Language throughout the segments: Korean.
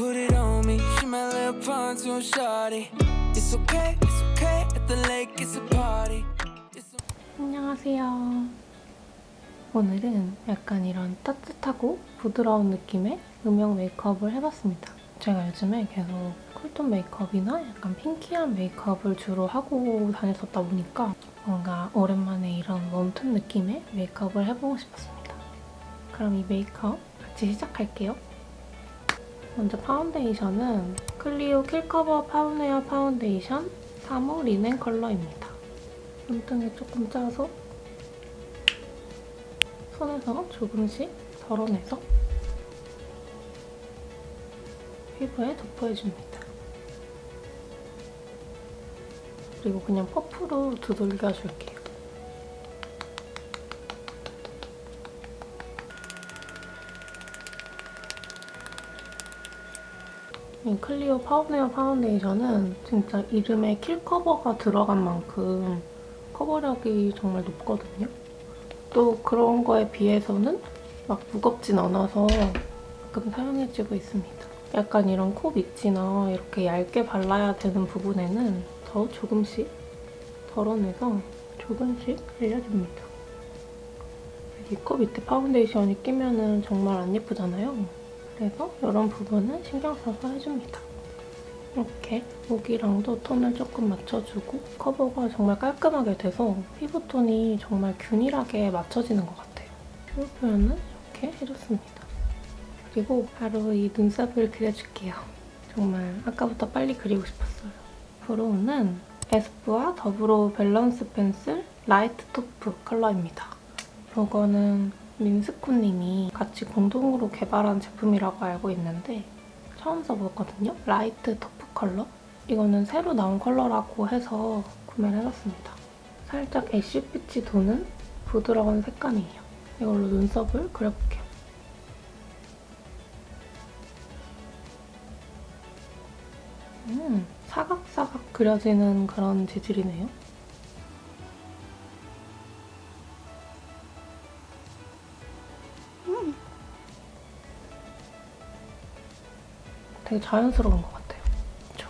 put it on me. She my little pontoon shawty. It's okay, it's okay. At the lake, it's a party. It's 안녕하세요. 오늘은 약간 이런 따뜻하고 부드러운 느낌의 음영 메이크업을 해봤습니다. 제가 요즘에 계속 쿨톤 메이크업이나 약간 핑키한 메이크업을 주로 하고 다녔었다 보니까 뭔가 오랜만에 이런 웜톤 느낌의 메이크업을 해보고 싶었습니다. 그럼 이 메이크업 같이 시작할게요. 먼저 파운데이션은 클리오 킬커버 파운웨어 파운데이션 3호 리넨 컬러입니다. 눈등에 조금 짜서 손에서 조금씩 덜어내서 피부에 도포해줍니다. 그리고 그냥 퍼프로 두들겨줄게요. 이 클리오 파운웨어 파운데이션은 진짜 이름에 킬 커버가 들어간 만큼 커버력이 정말 높거든요. 또 그런 거에 비해서는 막 무겁진 않아서 가끔 사용해지고 있습니다. 약간 이런 코 밑이나 이렇게 얇게 발라야 되는 부분에는 더 조금씩 덜어내서 조금씩 알려줍니다. 이코 밑에 파운데이션이 끼면 은 정말 안 예쁘잖아요. 그래서 이런 부분은 신경 써서 해줍니다. 이렇게 목이랑도 톤을 조금 맞춰주고 커버가 정말 깔끔하게 돼서 피부톤이 정말 균일하게 맞춰지는 것 같아요. 피부 표현은 이렇게 해줬습니다. 그리고 바로 이 눈썹을 그려줄게요. 정말 아까부터 빨리 그리고 싶었어요. 브로우는 에스쁘아 더브로우 밸런스 펜슬 라이트 토프 컬러입니다. 이거는 민스코님이 같이 공동으로 개발한 제품이라고 알고 있는데 처음 써보거든요. 라이트 토프 컬러. 이거는 새로 나온 컬러라고 해서 구매를 해봤습니다. 살짝 애쉬빛이 도는 부드러운 색감이에요. 이걸로 눈썹을 그려볼게요. 음, 사각사각 그려지는 그런 재질이네요. 되게 자연스러운 것 같아요. 그쵸?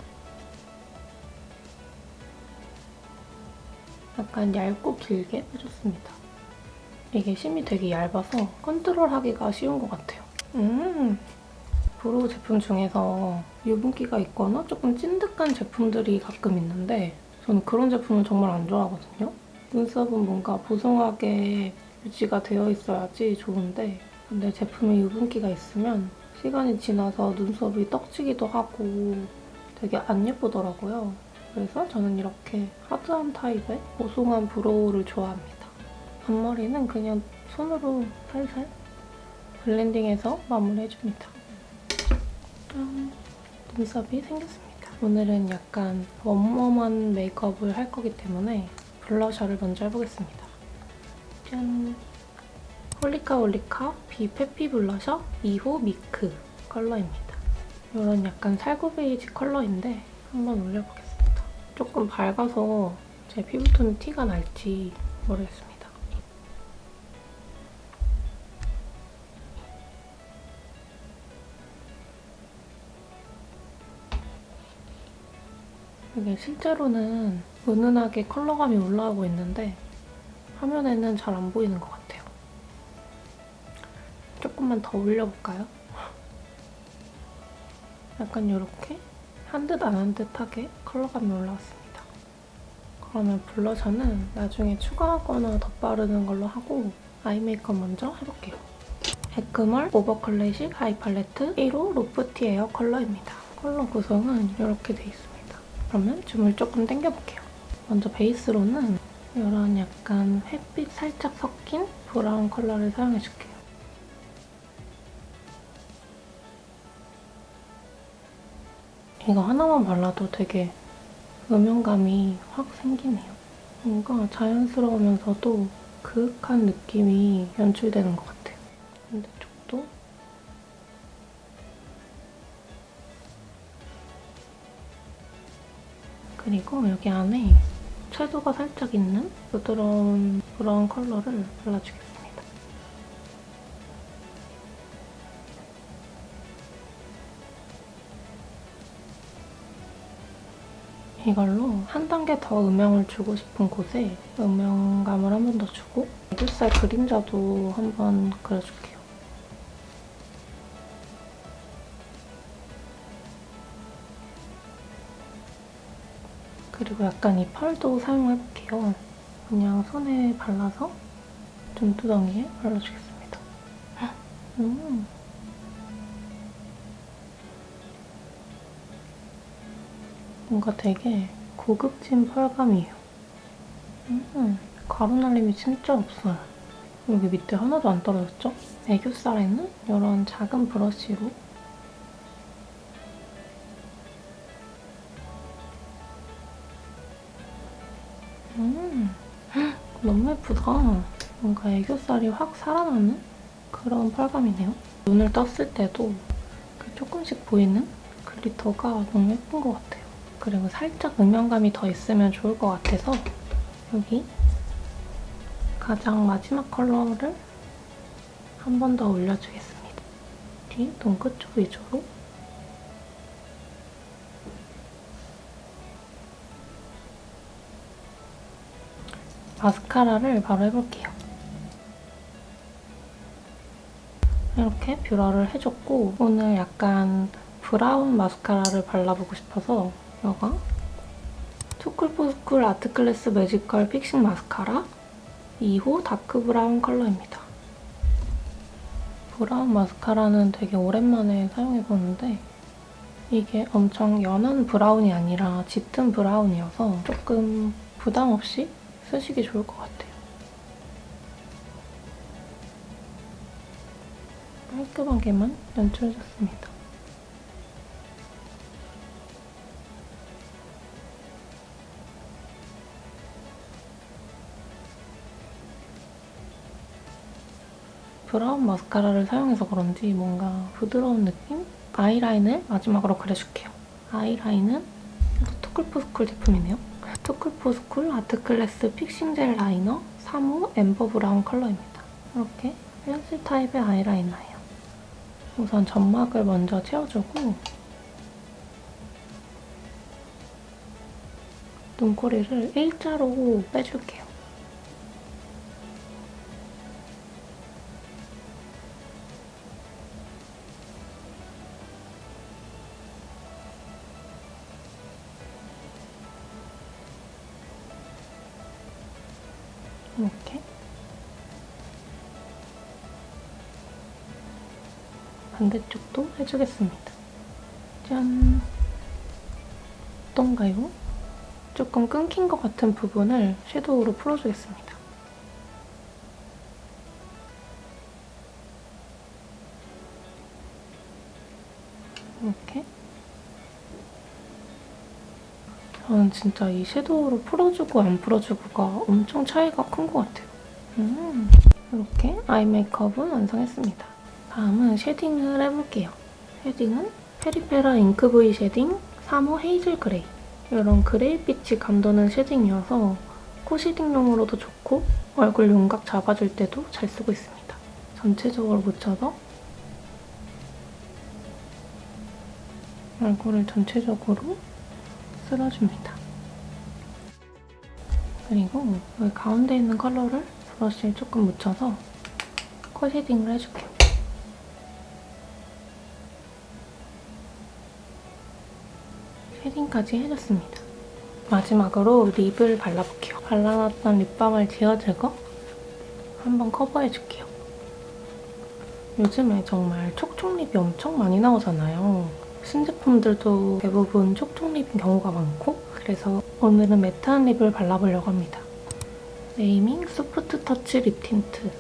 약간 얇고 길게 해줬습니다. 이게 심이 되게 얇아서 컨트롤하기가 쉬운 것 같아요. 음, 브로우 제품 중에서 유분기가 있거나 조금 찐득한 제품들이 가끔 있는데 저는 그런 제품은 정말 안 좋아하거든요. 눈썹은 뭔가 보송하게 유지가 되어 있어야지 좋은데 근데 제품에 유분기가 있으면 시간이 지나서 눈썹이 떡지기도 하고 되게 안 예쁘더라고요. 그래서 저는 이렇게 하드한 타입의 보송한 브로우를 좋아합니다. 앞머리는 그냥 손으로 살살 블렌딩해서 마무리해줍니다. 짠! 눈썹이 생겼습니다. 오늘은 약간 웜웜한 메이크업을 할 거기 때문에 블러셔를 먼저 해보겠습니다. 짠! 홀리카 비 페피 블러셔 2호 미크 컬러입니다. 이런 약간 살구 베이지 컬러인데 한번 올려보겠습니다. 조금 밝아서 제 피부톤 티가 날지 모르겠습니다. 이게 실제로는 은은하게 컬러감이 올라오고 있는데 화면에는 잘 안 보이는 것 같아요. 조금만 더 올려볼까요? 약간 이렇게 한 듯 안 한 듯하게 컬러감이 올라왔습니다. 그러면 블러셔는 나중에 추가하거나 덧바르는 걸로 하고 아이 메이크업 먼저 해볼게요. 에크멀 오버 클래식 아이 팔레트 1호 로프티 에어 컬러입니다. 컬러 구성은 이렇게 돼 있습니다. 그러면 줌을 조금 당겨볼게요. 먼저 베이스로는 이런 약간 햇빛 살짝 섞인 브라운 컬러를 사용해줄게요. 이거 하나만 발라도 되게 음영감이 확 생기네요. 뭔가 자연스러우면서도 그윽한 느낌이 연출되는 것 같아요. 반대쪽도 그리고 여기 안에 채도가 살짝 있는 부드러운 브라운 컬러를 발라주겠습니다. 이걸로 한 단계 더 음영을 주고 싶은 곳에 음영감을 한 번 더 주고 애교살 그림자도 한 번 그려줄게요. 그리고 약간 이 펄도 사용해볼게요. 그냥 손에 발라서 눈두덩이에 발라주겠습니다. 음. 뭔가 되게 고급진 펄감이에요. 음, 가루 날림이 진짜 없어요. 여기 밑에 하나도 안 떨어졌죠? 애교살에는 이런 작은 브러쉬로 음, 헉, 너무 예쁘다. 뭔가 애교살이 확 살아나는 그런 펄감이네요. 눈을 떴을 때도 그 조금씩 보이는 글리터가 너무 예쁜 것 같아요. 그리고 살짝 음영감이 더 있으면 좋을 것 같아서 여기 가장 마지막 컬러를 한 번 더 올려주겠습니다. 뒤 눈끝 쪽 위주로 마스카라를 바로 해볼게요. 이렇게 뷰러를 해줬고 오늘 약간 브라운 마스카라를 발라보고 싶어서 이거 투쿨포스쿨 아트클래스 매지컬 픽싱 마스카라 2호 다크 브라운 컬러입니다. 브라운 마스카라는 되게 오랜만에 사용해보는데 이게 엄청 연한 브라운이 아니라 짙은 브라운이어서 조금 부담 없이 쓰시기 좋을 것 같아요. 깔끔하게만 연출해줬습니다. 브라운 마스카라를 사용해서 그런지 뭔가 부드러운 느낌? 아이라인을 마지막으로 그려줄게요. 아이라인은 토클포스쿨 제품이네요. 토클포스쿨 아트클래스 픽싱 젤 라이너 3호 엠버 브라운 컬러입니다. 이렇게 펜슬 타입의 아이라이너예요. 우선 점막을 먼저 채워주고 눈꼬리를 일자로 빼줄게요. 이렇게 반대쪽도 해주겠습니다. 짠! 어떤가요? 조금 끊긴 것 같은 부분을 섀도우로 풀어주겠습니다. 이렇게 저는 진짜 이 섀도우로 풀어주고 안 풀어주고가 엄청 차이가 큰 것 같아요. 음, 이렇게 아이 메이크업은 완성했습니다. 다음은 쉐딩을 해볼게요. 쉐딩은 페리페라 잉크 브이 쉐딩 3호 헤이즐 그레이. 이런 그레이빛이 감도는 쉐딩이어서 코 쉐딩용으로도 좋고 얼굴 윤곽 잡아줄 때도 잘 쓰고 있습니다. 전체적으로 묻혀서 얼굴을 전체적으로 쓸어줍니다. 그리고 여기 가운데 있는 컬러를 브러쉬에 조금 묻혀서 코 쉐딩을 해줄게요. 쉐딩까지 해줬습니다. 마지막으로 립을 발라볼게요. 발라놨던 립밤을 지워주고 한번 커버해줄게요. 요즘에 정말 촉촉 립이 엄청 많이 나오잖아요. 신제품들도 대부분 촉촉 립인 경우가 많고 그래서 오늘은 매트한 립을 발라보려고 합니다. 네이밍 소프트 터치 립 틴트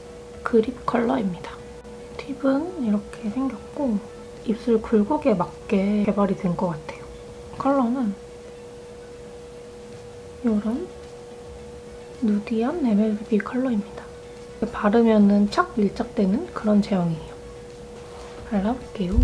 그립 컬러입니다. 팁은 이렇게 생겼고 입술 굴곡에 맞게 개발이 된 것 같아요. 컬러는 이런 누디한 MLB 컬러입니다. 바르면 착 밀착되는 그런 제형이에요. 발라볼게요.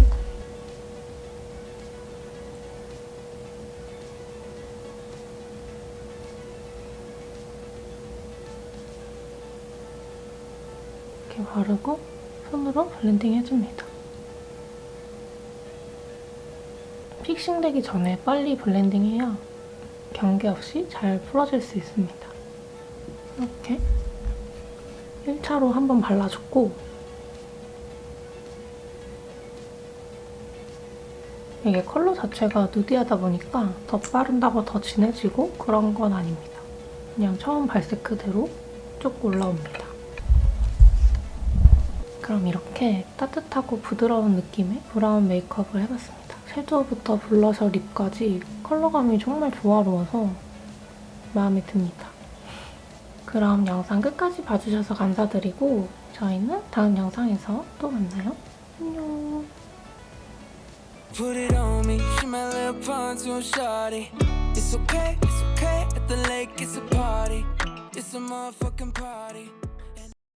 이렇게 바르고 손으로 블렌딩 해줍니다. 픽싱되기 전에 빨리 블렌딩해야 경계 없이 잘 풀어질 수 있습니다. 이렇게 1차로 한번 발라줬고 이게 컬러 자체가 누디하다 보니까 더 바른다고 더 진해지고 그런 건 아닙니다. 그냥 처음 발색 그대로 쭉 올라옵니다. 그럼 이렇게 따뜻하고 부드러운 느낌의 브라운 메이크업을 해봤습니다. 섀도우부터 블러셔, 립까지 컬러감이 정말 조화로워서 마음에 듭니다. 그럼 영상 끝까지 봐주셔서 감사드리고 저희는 다음 영상에서 또 만나요. 안녕. It's a motherfucking party.